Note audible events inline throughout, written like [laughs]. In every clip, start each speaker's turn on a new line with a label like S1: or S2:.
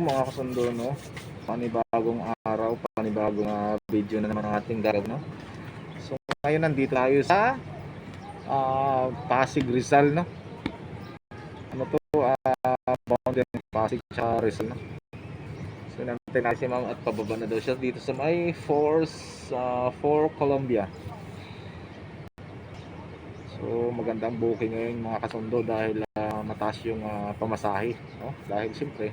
S1: mga kasundo, no? Panibagong araw, panibagong ah, video na naman ang ating gagawin, no? So, ngayon nandito tayo sa ah, Pasig Rizal, no? Ano to? ah boundary ng Pasig sa Rizal, no? So, nantay natin si ma'am at pababa na daw siya dito sa may Force uh, for Colombia. So, magandang booking ngayon mga kasundo dahil ah, mataas yung ah, pamasahe, no? Dahil siyempre,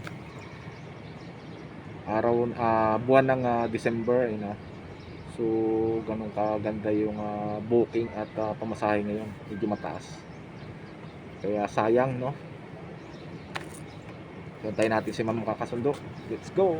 S1: araw ah, buwan ng ah, December you know? so ganun kaganda yung ah, booking at ah, pamasahe ngayon. Medyo mataas. Kaya sayang no? Hintayin natin si ma'am makakasundo. Let's go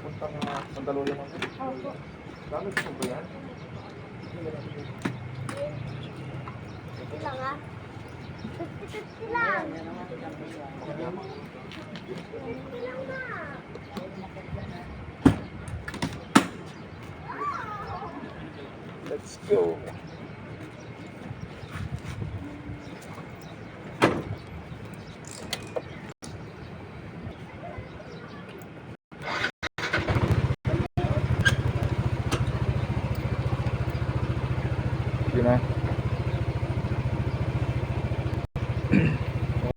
S1: Puntang uh, Mandaluyong ako.
S2: Opo.
S1: Gamit ko ba yan?
S2: Ito lang ah. 50-50 lang. 50 lang na.
S1: Let's go. Yun na.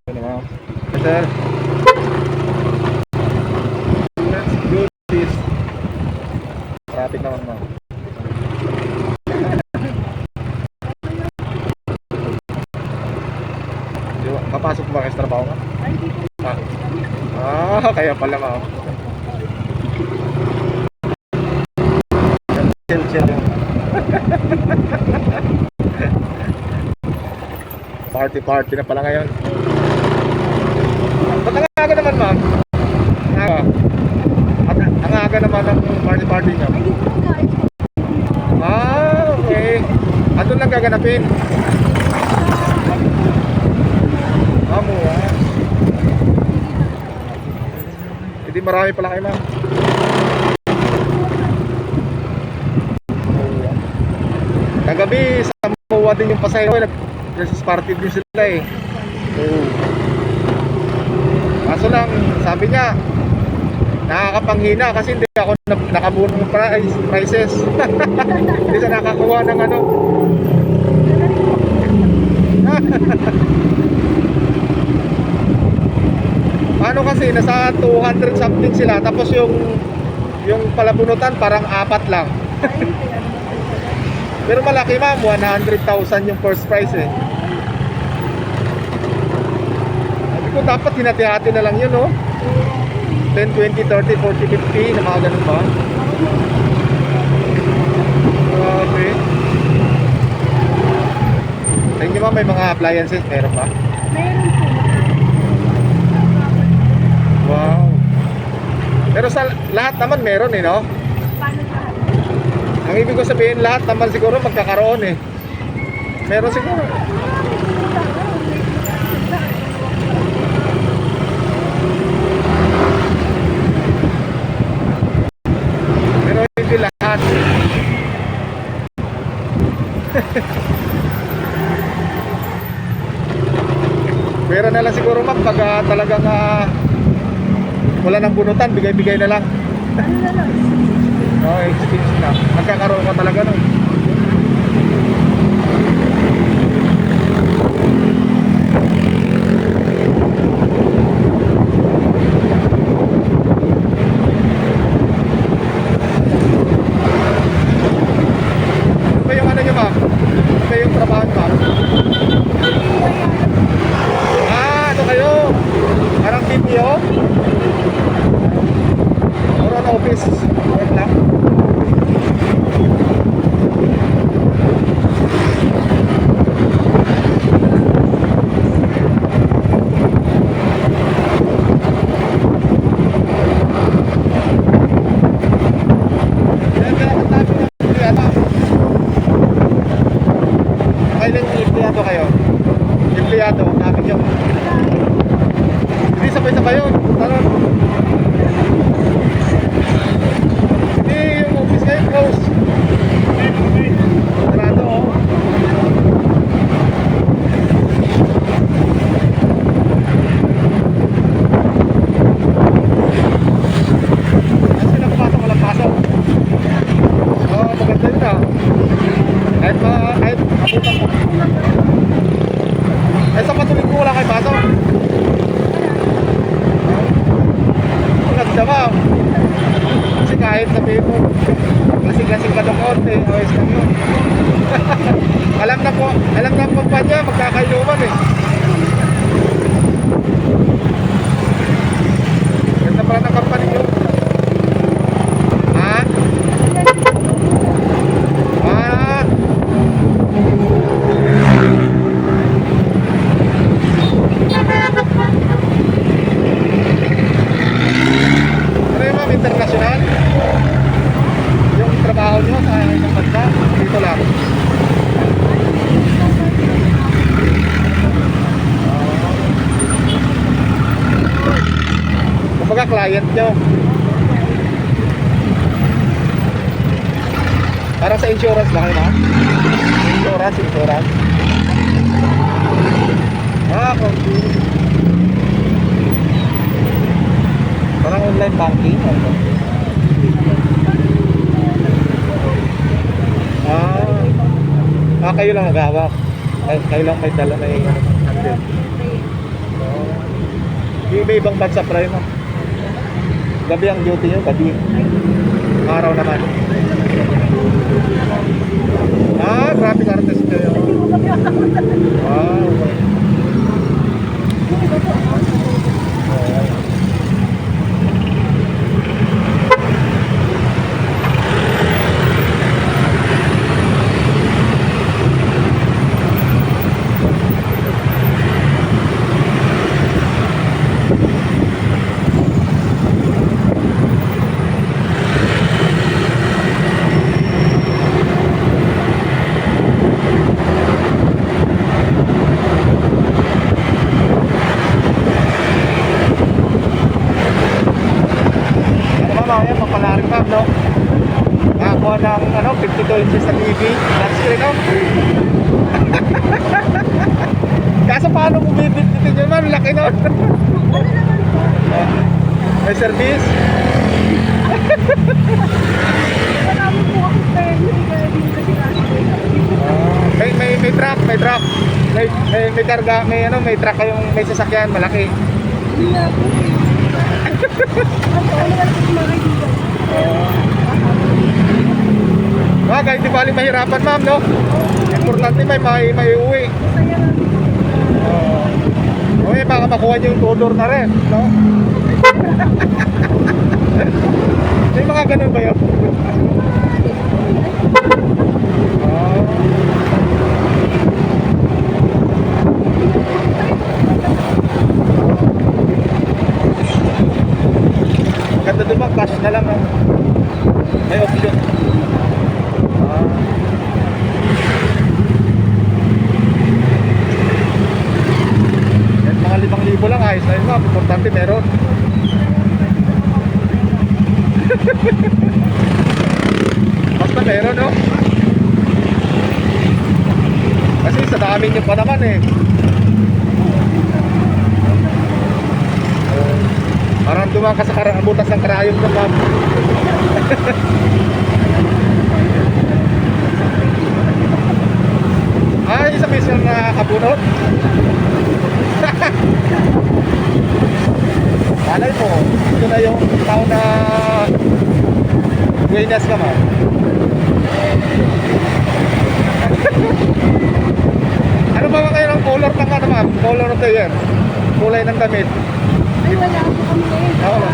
S1: Okay na sir. Let's do this. Traffic naman ma'am. Papasok ba kayo sa trabaho nga? Ah, ah, kaya pala ma'am. Chill, chill. Party party na pala ngayon. Ba't ang aga naman ma'am? Ang aga. At ang aga naman ng party party
S2: guys.
S1: Ah, okay. Ano lang gaganapin? Amo ah. Hindi marami pala kayo ma'am. Kagabi sa MOA din yung pasay Nag-Christmas party din sila eh. Oo. Kaso lang, sabi niya, nakakapanghina kasi hindi ako na- nakabuno ng price, prices. [laughs] hindi siya nakakuha ng ano. [laughs] ano kasi, nasa 200 something sila. Tapos yung yung palabunutan parang apat lang. [laughs] Pero malaki ma'am, 100,000 yung first price eh. Sabi ko dapat hinati-hati na lang yun, no? 10, 20, 30, 40, 50, na mga ganun ba? Grabe. Sa inyo ma'am, may mga appliances, meron ba?
S2: Meron po.
S1: Wow. Pero sa lahat naman meron eh, no?
S2: Paano lahat?
S1: Ang ibig ko sabihin, lahat naman siguro magkakaroon eh. Meron siguro. Pero hindi lahat. Pero na lang siguro ma'am pag ah, talagang ah, wala nang bunutan, bigay-bigay na lang.
S2: Ano na lang?
S1: Oh, exchange na. Magkakaroon ka talaga nun. Ano ba yung ano nyo, ma'am? Ano ba yung trabaho nyo, ma'am? Ah, ano kayo? Parang BPO? Or on office? Work lang? Yan, pinapatabi ng empleyado. Kailan yung empleyado kayo? Empleyado, namin yung hindi sabay-sabay yun. Tara. Hindi, yung office kayo close. Sarado, oh. Ano sila pumasok, walang pasok. Oo, maganda yun ah. Kahit ma, kahit abutan mo. Eh, sa patuloy ko wala kayo pasok. Ang ganda ba? Kasi kahit sabihin mo, lasing-lasing ka ng konti, ayos lang yun. Alam na pa niya, magkakainuman eh. Ganda pala ng company nyo. Ha? Ah! Ano yung ma'am, international? Yung trabaho nyo sa ibang bansa? Dito lang? Ah. Kumbaga client nyo. Parang sa insurance ba kayo ma'am? Insurance, insurance. Ah, konti. Parang online banking. Ano? Ah, ah kayo lang naghahawak. Kayo, kayo lang may dala may ano. Yung may ibang bansa pa rin. Gabi ang duty nyo, gabi. Araw naman. Ah, traffic artist kayo. Wow. Okay. Ano ba mamaya papalarin ma'am, no? Nakakuha ng ano, 52 inches sa TV. Flat screen, no? Kaso paano mo bibitbitin yun ma'am? Laki nun. [laughs] May service?
S2: Wala mo po ako pwede. Kaya din kasi nasa
S1: Ah, may, may, may truck, may truck. May, may, may karga, may ano, may truck kayong may sasakyan, malaki.
S2: Hindi nga po. [laughs] Ako, wala na po mga kaibigan.
S1: Bagay, di bali mahirapan ma'am, no? Importante may may, may uwi. Oh. Okay, baka makuha niyo yung tudor na rin, no? [laughs] May mga ganun ba yun? Ah. Ganda doon ba? Cash na lang? May option. Yan, mga limang libo lang, ayos na yun ma'am. Importante meron. [laughs] Basta meron, no? Kasi sa dami nyo pa naman eh. Parang dumaan ka sa butas ng karayom na ma'am. [laughs] Ay, sa piso na kabunot. Malay [laughs] mo, ito na yung taon na Buenas ka ma'am. [laughs] ano ba ba kayo ng color ng ano ma'am? Color of the year? Kulay ng damit.
S2: Ay, wala po kami eh.
S1: Oo.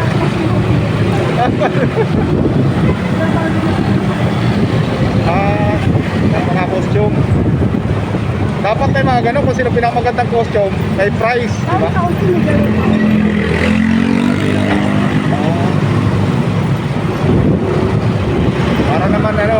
S1: Ah, mga costume. [laughs] Dapat may mga ganun kung sino pinakamagandang costume, may prize, di
S2: Bakit
S1: ba?
S2: ako sinigay?
S1: Para naman ano,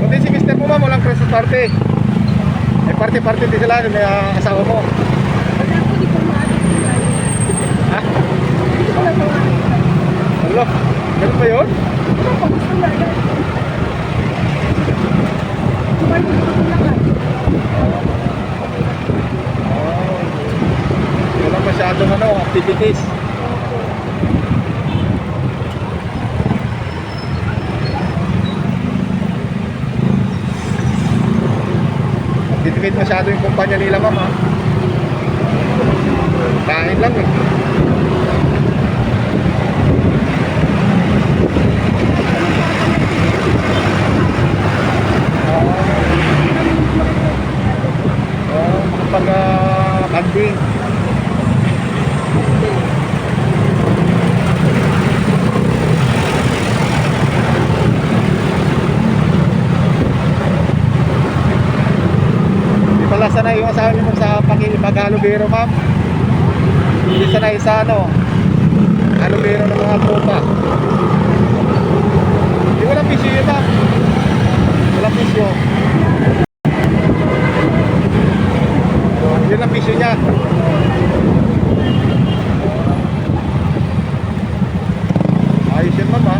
S1: Kundi si Mr. mo ma'am, walang Christmas party. May party-party din sila, may ah, asawa mo. Ha? Hello? Ganun ba yun? Oh. Wala masyadong ano, activities. Titipid masyado yung kumpanya nila ma'am ha. Kain lang eh. Oh, makapag uh, camping. Hindi asawa niyo sa pakipag-alubero, ma'am. Hindi sanay sa ano, alubero ng mga tropa. Hindi walang pisyo yun, ma'am. Walang pisyo. Yun ang pisyo niya. Ayos yun, ma'am, ha.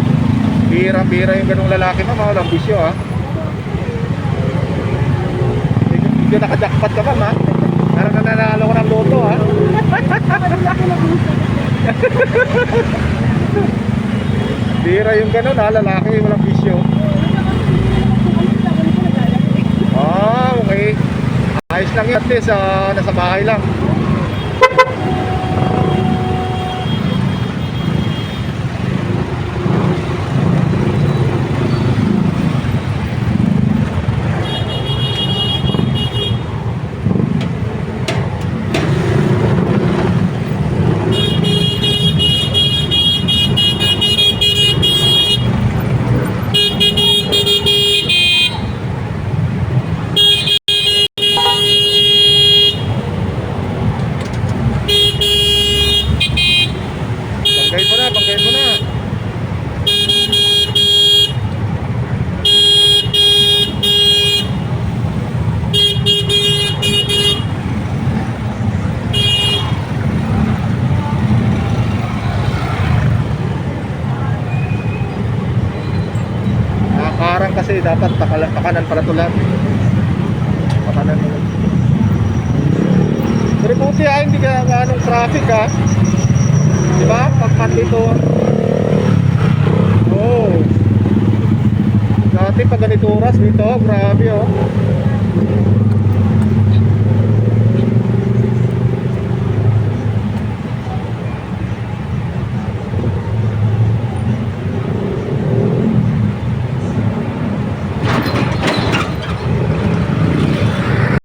S1: Bira-bira yung ganung lalaki, ma'am. Walang bisyo, ha. Hindi nakajakpat ka, ma'am, ha. Parang nananalo ko ng loto, ha. [laughs] Bira yung ganun, ha. Lalaki, walang bisyo. Ah, okay. Ayos lang yun. At least, ah, nasa bahay lang. Banggay mo na, banggay mo na. Kasi dapat pakalan, pakanan pala tulan. Pakanan mo. Pero buti ah, hindi ka ganong traffic ah. Di ba? Pagpat dito. Oh. Dati pag ganito oras dito, grabe oh.